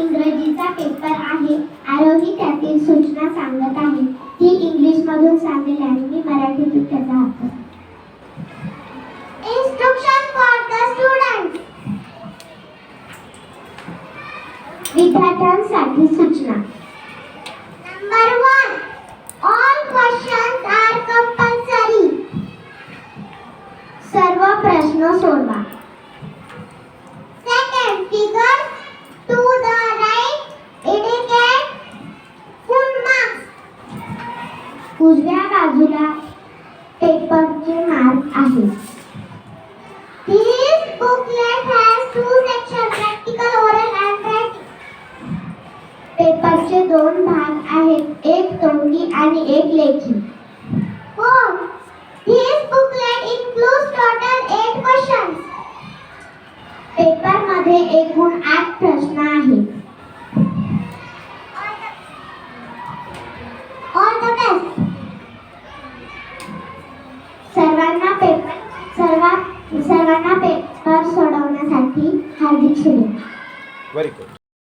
इंग्रजीचा पेपर आहे. आरोही त्यातील सूचना सांगत आहे. ती इंग्लिश मधून सांगेल आणि मी मराठीतून त्याचा अर्थ इन्स्ट्रक्शन फॉर द स्टुडंट विद्यार्थ्यांसाठी सूचना. Number one all questions are compulsory सर्व प्रश्न सोडवा. उजव्या बाजूला पेपरचे मार्क आहे This booklet has two sections, practical, oral and writing. पेपरचे दोन भाग आहेत एक तोंडी आणि एक लेखी Four. This booklet includes total eight questions. पेपरमध्ये एकूण आठ प्रश्न आहेत happy, healthy children. Very good.